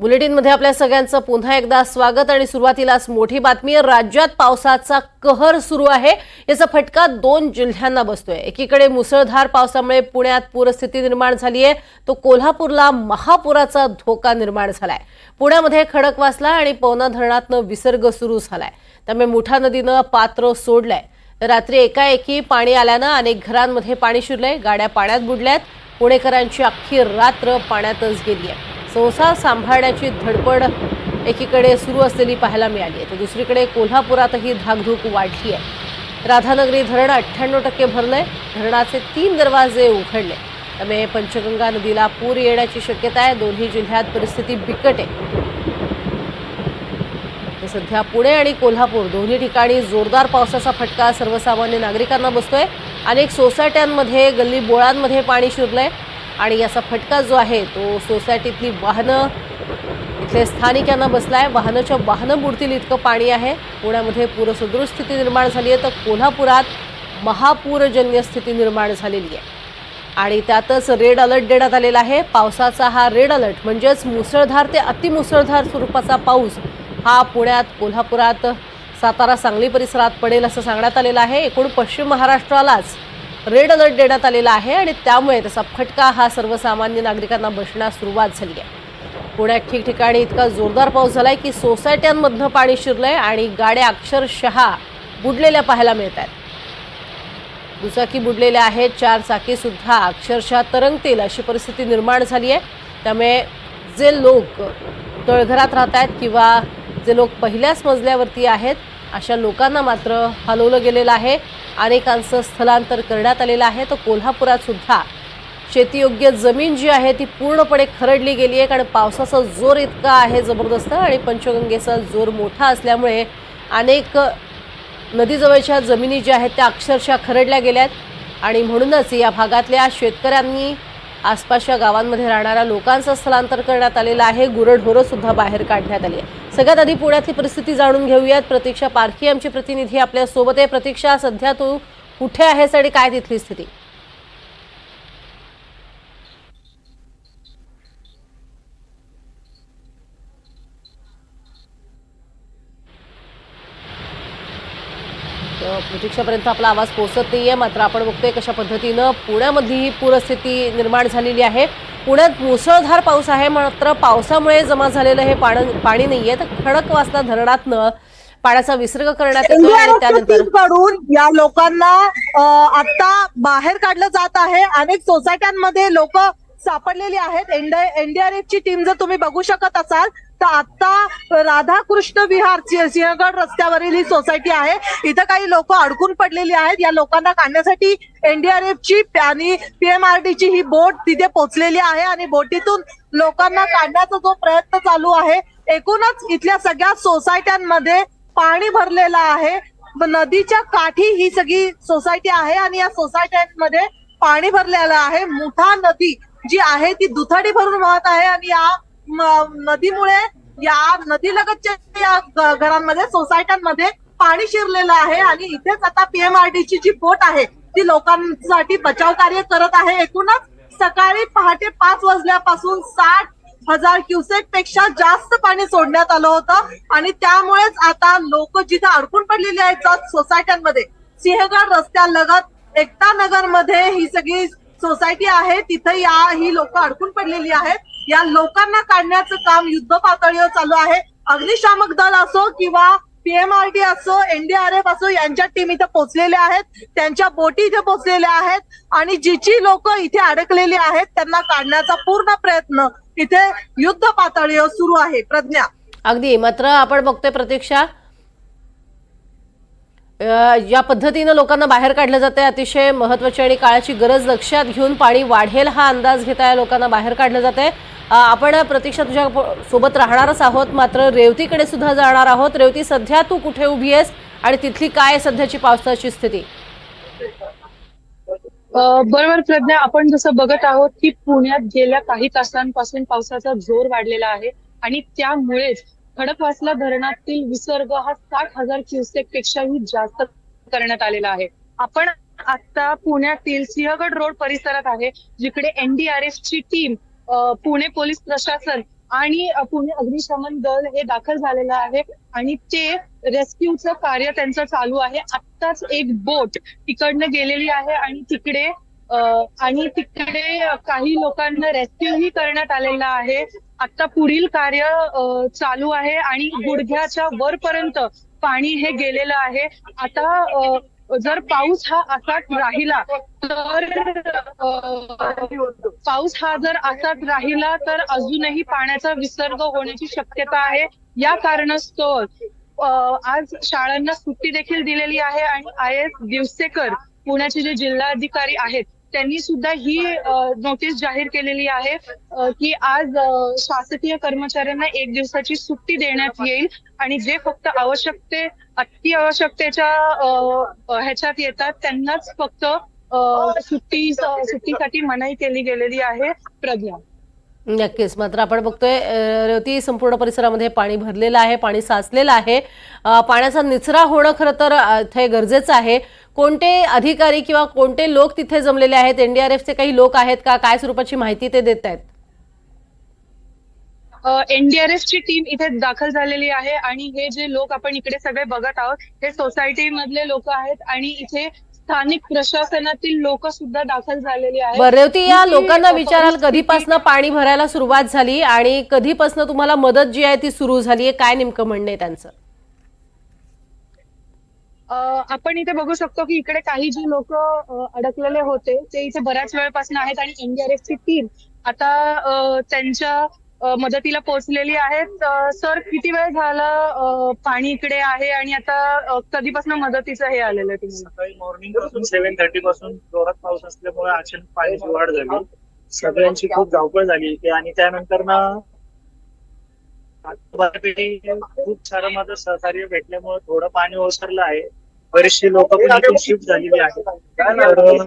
बुलेटिनमध्ये आपल्या सगळ्यांचं पुन्हा एकदा स्वागत आणि सुरुवातीलाच मोठी बातमी राज्यात पावसाचा कहर सुरू आहे. याचा फटका दोन जिल्ह्यांना बसतोय. एकीकडे मुसळधार पावसामुळे पुण्यात पूरस्थिती निर्माण झाली आहे. तो कोल्हापूरला महापुराचा धोका निर्माण झालाय. पुण्यामध्ये खडकवासला आणि पवना धरणातनं विसर्ग सुरू झालाय. त्यामुळे मुठा नदीनं पात्र सोडलंय. रात्री एकाएकी पाणी आल्यानं अनेक घरांमध्ये पाणी शिरलंय. गाड्या पाण्यात बुडल्यात. पुणेकरांची अख्खी रात्र पाण्यातच गेली आहे. संसार सांभाळण्याची धडपड एकीकडे सुरू असलेली पाहायला मिळाली आहे. तर दुसरीकडे कोल्हापुरातही धाकधूक वाढली आहे. राधानगरी धरण अठ्ठ्याण्णव टक्के भरलं आहे धरणाचे तीन दरवाजे उघडले. त्यामुळे पंचगंगा नदीला पूर येण्याची शक्यता आहे. दोन्ही जिल्ह्यात परिस्थिती बिकट आहे. सध्या पुणे आणि कोल्हापूर दोन्ही ठिकाणी जोरदार पावसाचा फटका सर्वसामान्य नागरिकांना बसतोय. अनेक सोसायट्यांमध्ये गल्ली बोळांमध्ये पाणी शिरलंय. आणि याचा फटका जो आहे तो सोसायटीतली वाहनं इथले स्थानिकांना बसला आहे वाहनाच्या वाहनं बुडतील इतकं पाणी आहे. पुण्यामध्ये पूरसदृश स्थिती निर्माण झाली आहे. तर कोल्हापुरात महापूरजन्य स्थिती निर्माण झालेली आहे. आणि त्यातच रेड अलर्ट देण्यात आलेला आहे. पावसाचा हा रेड अलर्ट म्हणजेच मुसळधार ते अतिमुसळधार स्वरूपाचा पाऊस हा पुण्यात कोल्हापुरात सातारा सांगली परिसरात पडेल असं सांगण्यात आलेलं आहे. एकूण पश्चिम महाराष्ट्रालाच रेड अलर्ट देण्यात आलेला आहे आणि त्यामुळे त्याचा फटका हा सर्वसामान्य नागरिकांना बसण्यास सुरुवात झाली आहे. पुण्यात ठिकठिकाणी इतका जोरदार पाऊस झालाय की सोसायट्यांमधनं पाणी शिरलंय आणि गाड्या अक्षरशः बुडलेल्या पाहायला मिळत आहेत दुचाकी बुडलेल्या आहेत चार चाकी सुद्धा अक्षरशः तरंगतील अशी परिस्थिती निर्माण झाली आहे. त्यामुळे जे लोक तळघरात राहत आहेत किंवा जे लोक पहिल्याच मजल्यावरती आहेत अशा लोकांना मात्र हलवलं गेलेलं आहे. अनेकांचं स्थलांतर करण्यात आलेलं आहे. तर कोल्हापुरात सुद्धा शेतीयोग्य जमीन जी आहे ती पूर्णपणे खरडली गेली आहे. कारण पावसाचा जोर इतका आहे जबरदस्त आणि पंचगंगेचा जोर मोठा असल्यामुळे अनेक नदीजवळच्या जमिनी ज्या आहेत त्या अक्षरशः खरडल्या गेल्यात आणि म्हणूनच या भागातल्या शेतकऱ्यांनी आसपासच्या गावांमध्ये राहणाऱ्या लोकांचं स्थलांतर करण्यात आलेलं आहे. गुरढोरंसुद्धा बाहेर काढण्यात आली आहे. सगळ्यात आधी पुण्यातली परिस्थिती जाणून घेऊयात. प्रतीक्षा पारखी आमची प्रतिनिधी आपल्यासोबत आहे. प्रतीक्षा सध्या तू कुठे आहेस आणि काय तिथली स्थिती? प्रतीक्षापर्यंत आपला आवाज पोहोचत नाहीये. मात्र आपण बघतोय कशा पद्धतीनं पुण्यामधली ही पूरस्थिती निर्माण झालेली आहे. पुण्यात मुसळधार पाऊस आहे मात्र पावसामुळे जमा झालेलं हे पाणी पाणी नाहीये. तर खडकवासला धरणातनं पाण्याचा विसर्ग करण्यात येतो त्यानंतरकडून या लोकांना आता बाहेर काढलं जात आहे. अनेक सोसायट्यांमध्ये लोक सापडलेली आहेत. एनडीआरएफ ची टीम जर तुम्ही बघू शकत असाल तर आता राधाकृष्ण विहार सिंहगड रस्त्यावरील ही सोसायटी आहे. इथं काही लोक अडकून पडलेली आहेत. या लोकांना काढण्यासाठी एनडीआरएफ ची आणि पीएमआरडीची ही बोट तिथे पोहोचलेली आहे आणि बोटीतून लोकांना काढण्याचा जो प्रयत्न चालू आहे एकूणच इथल्या सगळ्या सोसायट्यांमध्ये पाणी भरलेलं आहे. नदीच्या काठी ही सगळी सोसायटी आहे आणि या सोसायट्यांमध्ये पाणी भरलेलं आहे. मुठा नदी जी आहे ती दुथडी भरून वाहत आहे आणि या नदीमुळे या नदीलगतच्या या घरांमध्ये सोसायट्यांमध्ये पाणी शिरलेलं आहे आणि इथेच आता पीएमआरडीची जी बोट आहे ती लोकांसाठी बचाव कार्य करत आहे. एकूणच सकाळी पहाटे पाच वाजल्यापासून साठ हजार क्युसेकपेक्षा जास्त पाणी सोडण्यात आलं होतं आणि त्यामुळेच आता लोक जिथे अडकून पडलेली आहेत सोसायट्यांमध्ये सिंहगड रस्त्यालगत एकता नगरमध्ये ही सगळी सोसायटी आहे तिथे या ही लोक अडकून पडलेली आहेत. या लोकांना काढण्याचं काम युद्ध पातळीवर चालू आहे. अग्निशामक दल असो किंवा पीएमआरडी असो एनडीआरएफ असो यांच्या टीम इथे पोहोचलेल्या आहेत. त्यांच्या बोटी इथे पोहोचलेल्या आहेत. आणि जी लोक इथे अडकलेली आहेत त्यांना काढण्याचा पूर्ण प्रयत्न इथे युद्ध पातळीवर सुरू आहे. प्रज्ञा. अगदी मात्र आपण बघतोय प्रतीक्षा या पद्धतीनं लोकांना बाहेर काढलं जाते अतिशय महत्वाची आणि काळाची गरज लक्षात घेऊन पाणी वाढेल हा अंदाज घेता या लोकांना बाहेर काढलं जाते आपण प्रतीक्षा तुझ्या सोबत राहणारच आहोत. मात्र रेवतीकडे सुद्धा जाणार आहोत. रेवती सध्या तू कुठे उभी आहेस आणि तिथली काय सध्याची पावसाची स्थिती? बरोबर प्रज्ञा आपण जसं बघत आहोत की पुण्यात गेल्या काही तासांपासून पावसाचा जोर वाढलेला आहे आणि त्यामुळेच खडकवासला धरणातील विसर्ग हा साठ हजार क्युसेक पेक्षाही जास्त करण्यात आलेला आहे. आपण आता पुण्यातील सिंहगड रोड परिसरात आहे जिकडे एनडीआरएफ ची टीम पुणे पोलीस प्रशासन आणि पुणे अग्निशमन दल हे दाखल झालेलं आहे आणि ते रेस्क्यूचं कार्य त्यांचं चालू आहे. आत्ताच एक बोट तिकडनं गेलेली आहे आणि तिकडे आणि तिकडे काही लोकांना रेस्क्यूही करण्यात आलेलं आहे. आता पुढील कार्य चालू आहे आणि गुडघ्याच्या वरपर्यंत पाणी हे गेलेलं आहे. आता जर पाऊस हा असाच राहिला तर पाऊस हा जर असाच राहिला तर अजूनही पाण्याचा विसर्ग होण्याची शक्यता आहे. या कारणास्तव आज शाळांना सुट्टी देखील दिलेली आहे आणि आय एस दिवसेकर पुण्याचे जे जिल्हाधिकारी आहेत त्यांनी सुद्धा ही नोटीस जाहीर केलेली आहे की आज शासकीय कर्मचाऱ्यांना एक दिवसाची सुट्टी देण्यात येईल आणि जे फक्त आवश्यकते अति आवश्यकतेच्या ह्याच्यात येतात त्यांनाच फक्त अ, सुट्टी सुट्टीसाठी मनाई केली गेलेली आहे प्रज्ञा. नक्कीच. मात्र आपण बघतोय रेवती संपूर्ण परिसरामध्ये पाणी भरलेलं आहे पाणी साचलेलं आहे. पाण्याचा निचरा होणं खरं तर इथे गरजेचं आहे. कोणते अधिकारी किंवा कोणते लोक तिथे जमलेले आहेत? एनडीआरएफचे काही लोक आहेत का? काय स्वरूपाची माहिती ते देत आहेत? एनडीआरएफ ची टीम इथे दाखल झालेली आहे आणि हे जे लोक आपण इकडे सगळे बघत आहोत हे सोसायटी मधले लोक आहेत आणि इथे स्थानिक प्रशासनातील लोक सुद्धा दाखल झालेली आहेत. बरं रेवती या लोकांना विचाराल कधीपासून पाणी भरायला सुरुवात झाली आणि कधीपासून तुम्हाला मदत जी आहे ती सुरू झाली आहे? काय नेमकं म्हणणं आहे त्यांचं? आपण इथे बघू शकतो की इकडे काही जे लोक अडकलेले होते ते इथे बऱ्याच वेळपासून आहेत आणि एनडीआरएफ ची टीम आता त्यांच्या मदतीला पोहोचलेली आहेत. सर किती वेळ झाला पाणी इकडे आहे आणि आता कधीपासून मदतीचं हे आलेलं आहे सकाळी मॉर्निंगपासून सेव्हन थर्टी पासून जोरात पाऊस असल्यामुळे अचानक पाण्याची वाढ झाली. सगळ्यांची खूप धावपळ झाली इथे आणि त्यानंतर ना खूप सारं माझं सहकार्य भेटल्यामुळे थोडं पाणी ओसरलं आहे. बरेचसे लोक पण शिफ्ट झालेली आहेत.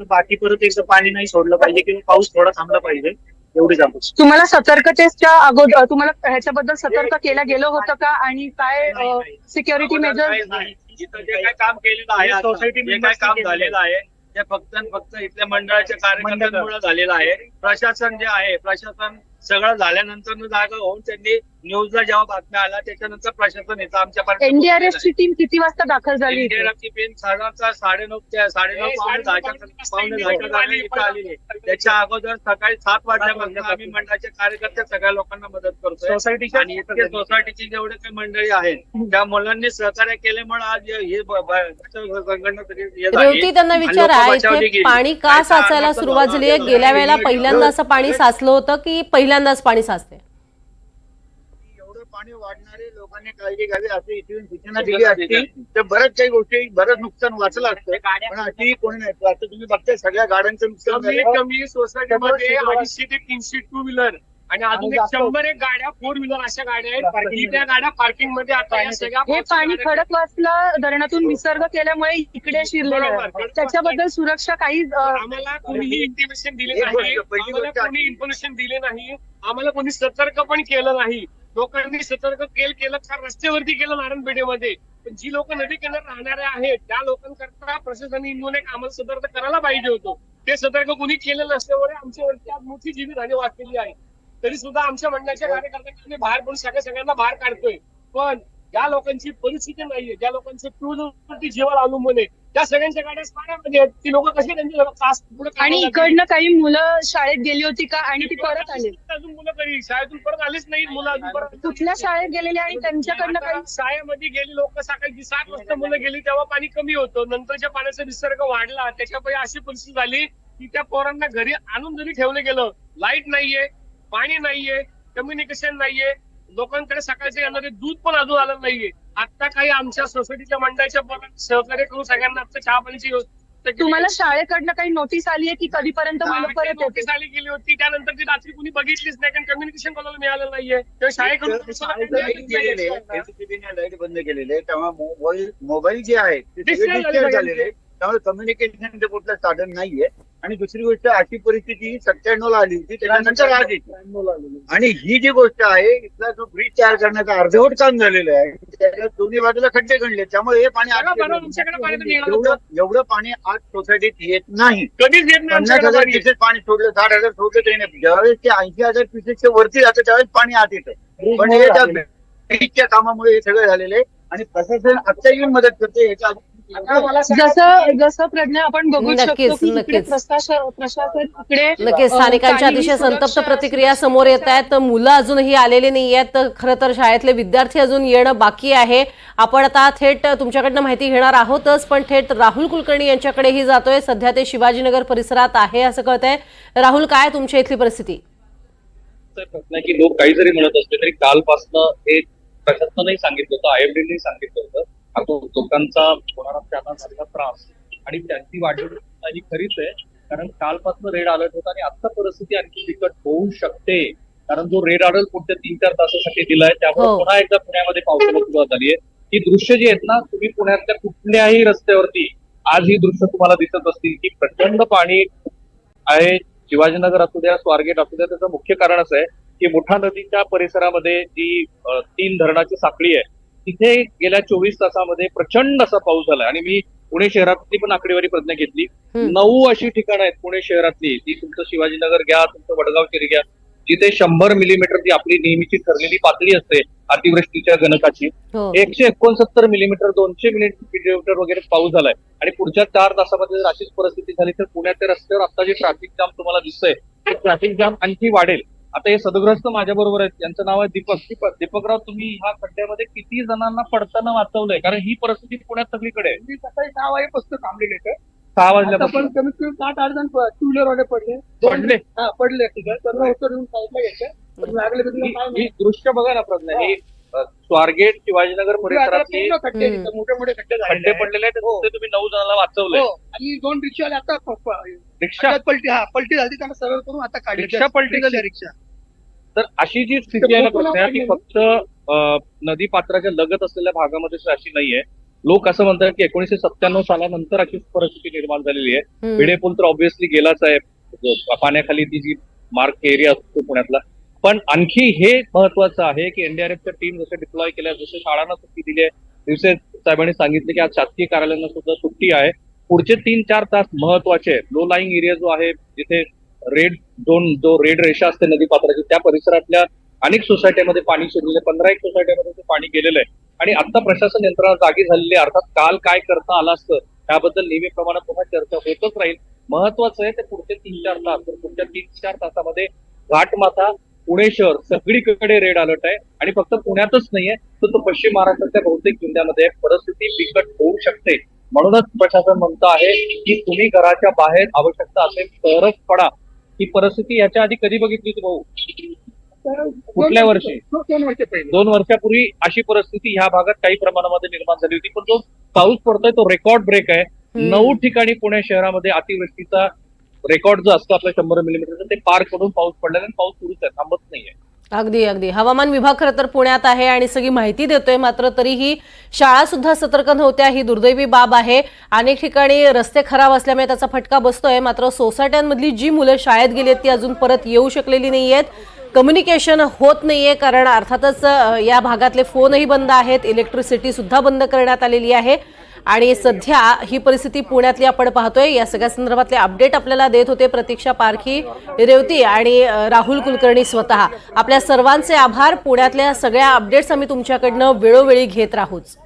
बाकी परत एकदा पाणी नाही सोडलं पाहिजे किंवा पाऊस थोडा थांबला पाहिजे एवढीच अपेक्षा तुम्हाला सतर्कतेच्या अगोदर तुम्हाला ह्याच्याबद्दल सतर्क केलं गेलं होतं का आणि काय सिक्युरिटी मेजर जे काय काम केलेलं आहे सोसायटी काय काम झालेलं आहे ते फक्त फक्त इथल्या मंडळाच्या कार्यकर्त्यांमुळे झालेलं आहे. प्रशासन जे आहे प्रशासन सगळं झाल्यानंतर जागा होऊन त्यांनी न्यूजला जेव्हा बातम्या आल्या त्याच्यानंतर प्रशासन येतं आमच्यापर्यंत एनडीआरएफ ची टीम किती वाजता दाखल झाली इथे? एनडीआरएफची पेन साधारणतः साडेनऊ ते साडेनऊ पावणे दहाच्या पावणे दहाच्या दरम्यान इथं आलेली आहे. त्याच्या अगोदर सकाळी सात वाजल्यापासून आम्ही मंडळाच्या कार्यकर्ते सगळ्या लोकांना मदत करतोय सोसायटीच्या आणि इतके सोसायटीची जेवढे काही मंडळी आहेत त्या मुलांनी सहकार्य केल्यामुळे आज हे. रेवती त्यांना विचारा. पाणी का साचायला सुरुवात झाली. गेल्या वेळेला पहिल्यांदा असं पाणी साचलं होतं की पहिल्यांदाच पाणी साचते एवढं पाणी वाढणारे लोकांनी काळजी घ्यावी अशी इथून सूचना दिली असती. तर बऱ्याच काही गोष्टी बरंच नुकसान वाचलं असतं. पण अशी कोणी नाही. आता तुम्ही बघताय सगळ्या गाड्यांचं नुकसान कमी सोसायटीमध्ये अडीचशे ते तीनशे टू व्हीलर आणि अजून एक शंभर एक गाड्या फोर व्हीलर अशा गाड्या आहेत. त्या गाड्या पार्किंगमध्ये आता या सगळ्या हे पाणी खडकवासला धरणातून विसर्ग केल्यामुळे इकडे शिरलेलं आहे. त्याच्याबद्दल सुरक्षा काही अ, आम्हाला कोणीही इंटिमेशन दिले एक नाही. गोष्ट, पहिली आम्हाला गोष्ट कोणी इन्फॉर्मेशन दिले नाही. आम्हाला कोणी सतर्क पण केलं नाही. लोकांनी सतर्क केल केलं का रस्त्यावरती केलं नारायणपेठेमध्ये पण जी लोक नदी किनार राहणारे आहेत त्या लोकांकरता प्रशासनाने इंदून एक आम्हाला सतर्क करायला पाहिजे होतं. ते सतर्क कोणी केलं नसल्यामुळे आमच्यावरती आज मोठी जीवितहानी वाचलेली आहे. तरी सुद्धा आमच्या मंडळाच्या कार्यकर्त्यांना बाहेर पडून सगळ्या सगळ्यांना बाहेर काढतोय. पण ज्या लोकांची परिस्थिती नाहीये. ज्या लोकांचे टू व्हीलरवरती जीवन अवलंबून आहे त्या सगळ्यांच्या गाड्या पाण्यामध्ये आहेत. ती लोक कशी त्यांचे आणि इकडनं काही मुलं शाळेत गेली होती का आणि ती परत आली? अजून मुलं कधी? शाळेतून परत आलीच नाही मुलं अजून परत. कुठल्या शाळेत गेलेली आणि त्यांच्याकडनं काही? शाळेमध्ये गेली लोक सकाळी सात वाजता मुलं गेली तेव्हा पाणी कमी होतं. नंतरच्या पाण्याचा विसर्ग वाढला. त्याच्यामुळे अशी परिस्थिती झाली की त्या पोरांना घरी आणून जरी ठेवलं गेलं लाइट नाहीये. पाणी नाहीये कम्युनिकेशन नाहीये लोकांकडे सकाळचे येणारे दूध पण अजून आलं नाहीये. आता काही आमच्या सोसायटीच्या मंडळाच्या सहकार्य करून सगळ्यांना आता चहा पाण्याची केली. तुम्हाला शाळेकडनं काही नोटीस आली आहे की कधीपर्यंत नोटीस आली गेली होती त्यानंतर ती रात्री कुणी बघितलीच नाही कारण कम्युनिकेशन कोणाला मिळालं नाहीये. तेव्हा शाळेकडून लाइट बंद केलेले तेव्हा मोबाईल मोबाईल जे आहे ते त्यामुळे कम्युनिकेशन कुठलं साधन नाहीये. आणि दुसरी गोष्ट अशी परिस्थिती सत्त्याण्णव ला आली होती त्याच्यानंतर आज येते. आणि ही जी गोष्ट आहे इथला जो ब्रिज तयार करण्याचं अर्धवट काम झालेलं आहे त्याच्या दोन्ही बाजूला खड्डे गणले त्यामुळे हे पाणी एवढं एवढं पाणी आज सोसायटीत येत नाही. कधीच येत नाही पन्नास हजार. क्युसेक पाणी सोडलं साठ हजार सोडलं तरी नाही. ज्यावेळेस ते ऐंशी हजार क्युसेकच्या वरती जातं त्यावेळेस पाणी आत येतं. पण हे त्या ब्रिजच्या कामामुळे हे सगळं झालेलं आहे. आणि प्रशासन आता येऊन मदत करते याच्या जसं जसं प्रज्ञा आपण बघू नक्कीच, शकतो की इकडे नक्कीच. प्रशासन प्रशासन इकडे नक्कीच अ, स्थानिकांच्या अतिशय संतप्त प्रतिक्रिया समोर येत आहेत. मुलं अजूनही आलेली नाही आहेत. तर खरं तर शाळेतले विद्यार्थी अजून येणं बाकी आहे. आपण आता थेट तुमच्याकडनं माहिती घेणार आहोतच पण थेट राहुल कुलकर्णी यांच्याकडेही जातोय. सध्या ते शिवाजीनगर परिसरात आहे असं कळतंय. राहुल काय तुमच्या इथली परिस्थिती? आहे की लोक काही जरी म्हणत असले तरी कालपासनं हे प्रशासनाने सांगितलं होतं आयएमडीने सांगितलं होतं. लोकांचा होणारा त्यांना झालेला त्रास. आणि त्यांची चिंता ही खरीच आहे. कारण कालपासनं रेड अलर्ट होता आणि आता परिस्थिती आणखी बिकट होऊ शकते. कारण जो रेड अलर्ट पुढच्या तीन चार तासासाठी दिलाय त्यामुळे हो. पुन्हा एकदा पुण्यामध्ये पावसाला सुरुवात झाली आहे. ही दृश्य जी आहेत ना तुम्ही पुण्यातल्या कुठल्याही रस्त्यावरती आज ही दृश्य तुम्हाला दिसत असतील की प्रचंड पाणी आहे. शिवाजीनगर असू द्या स्वारगेट असू द्या त्याचं मुख्य कारण असं आहे की मुठा नदीच्या परिसरामध्ये जी तीन धरणाची साखळी आहे तिथे गेल्या चोवीस तासामध्ये प्रचंड असा पाऊस झाला आणि मी पुणे शहरातली पण आकडेवारी प्रज्ञा घेतली. नऊ अशी ठिकाणं आहेत पुणे शहरातली. ती तुमचं शिवाजीनगर घ्या तुमचं वडगाव शहरी घ्या. जिथे शंभर मिलीमीटर जी आपली नेहमीची ठरलेली पातळी असते अतिवृष्टीच्या गणकाची. हो. एकशे एकोणसत्तर मिलीमीटर दोनशे मिलीमीटर वगैरे पाऊस झालाय. आणि पुढच्या चार तासामध्ये जर अशीच परिस्थिती झाली तर पुण्याच्या रस्त्यावर आता जे ट्रॅफिक जाम तुम्हाला दिसतंय ते ट्रॅफिक जाम आणखी वाढेल. आता हे सदग्रस्त माझ्या बरोबर आहेत. त्यांचं नाव आहे दीपक. दीपक दीपकराव तुम्ही ह्या खड्ड्यामध्ये किती जणांना पडताना वाचवलंय? कारण ही परिस्थिती पुण्यात सगळीकडे आहे. मी सकाळी सहा वाजेपासून थांबलेले इथे. सहा आता वाजल्यापासून. पण कमीत कमी सात आठ जण टू व्हीलर वाले पडले? पडले हा पडले. तिथे त्यांना उतरून साईडला घ्यायचं पण लागले तर तिला काय ही दृश्य बघा ना प्रज्ञा. ही. अ, स्वारगेट शिवाजीनगर. आता परिसरातली पूर्ण खड्डे हम्म. तिथे, मोठे मोठे खड्डे झालेले खड्डे आहेत. पडलेले आहेत. हो. तुम्ही नऊ जणांना वाचवलंय. हो. आणि दोन रिक्षावाले आता प- प- रिक्षा? आता पलटी हा पलटी झाली त्यांना सरळ करून आता काढले. रिक्षा पलटी झाली? रिक्षा. तर अशी जी स्थिती आहे ना प्रश्न की फक्त नदी पात्राच्या लगत असलेल्या भागामध्ये अशी नाहीये. लोक असं म्हणतात की एकोणीशे सत्त्याण्णव सालानंतर अशी परिस्थिती निर्माण झालेली आहे. हम्म. भिडे पूल तर ऑब्व्हियसली गेलाच आहे. पाण्याखाली ती जी मार्क एरिया असतो पुण्यातला. पण आणखी हे महत्वाचं आहे की एनडीआरएफच्या टीम जसं डिप्लॉय केल्या जसं शाळांना सुट्टी दिली आहे. दिवसे साहेबांनी सांगितले की आज शासकीय कार्यालयांना सुद्धा सुट्टी आहे. पुढचे तीन चार तास महत्त्वाचे आहेत. लो लाईंग एरिया जो आहे जिथे रेड दोन जो रेड रेषा असते नदी पात्राची त्या परिसरातल्या अनेक सोसायट्यामध्ये पाणी शिरलेलं आहे. पंधरा एक सोसायट्यामध्ये ते पाणी गेलेलं आहे. आणि आता प्रशासन यंत्रणा जागी झालेली आहे. अर्थात काल काय करता आलं असतं त्याबद्दल नेहमीप्रमाणे पुन्हा चर्चा होतच राहील. महत्वाचं आहे ते पुढचे तीन चार तास तर पुढच्या तीन चार तासामध्ये घाटमाथा पुणे शहर सगळीकडे रेड अलर्ट आहे. आणि फक्त पुण्यातच नाहीये तर तो पश्चिम महाराष्ट्राच्या बहुतेक जिल्ह्यामध्ये परिस्थिती बिकट होऊ शकते. म्हणूनच प्रशासन म्हणतं आहे की तुम्ही घराच्या बाहेर आवश्यकता असेल तरच पडा. ही परिस्थिती याच्या आधी कधी बघितली होती भाऊ? कुठल्या वर्षी? दोन वर्ष पहिले. दोन वर्षापूर्वी अशी परिस्थिती ह्या भागात काही प्रमाणामध्ये निर्माण झाली होती. पण जो पाऊस पडतोय तो रेकॉर्ड ब्रेक आहे. नऊ ठिकाणी पुणे शहरामध्ये अतिवृष्टीचा रेकॉर्ड जो असतो आपल्या शंभर मिलीमीटरचा ते पार करून पाऊस पडलेला आणि पाऊस सुरूच आहे थांबत नाहीये. अगदी अगदी. हवामान विभाग खरं तर पुण्यात आहे आणि सगळी माहिती देतोय मात्र तरीही शाळा सुद्धा सतर्क नव्हत्या. ही दुर्दैवी बाब आहे. अनेक ठिकाणी रस्ते खराब असल्यामुळे त्याचा फटका बसतोय. मात्र सोसायट्यांमधली जी मुलं शाळेत गेली आहेत ती अजून परत येऊ शकलेली नाही आहेत कम्युनिकेशन होत नाहीये कारण अर्थातच या भागातले फोनही बंद आहेत. इलेक्ट्रिसिटी सुद्धा बंद करण्यात आलेली आहे. आणि सध्या ही परिस्थिती पुण्यातली आपण पाहतोय. या सगळ्या संदर्भातले अपडेट आपल्याला देत होते प्रतीक्षा पारखी रेवती आणि राहुल कुलकर्णी स्वतः. आपल्या सर्वांचे आभार. पुण्यातल्या सगळ्या अपडेट्स आम्ही तुमच्याकडनं वेळोवेळी घेत राहूच.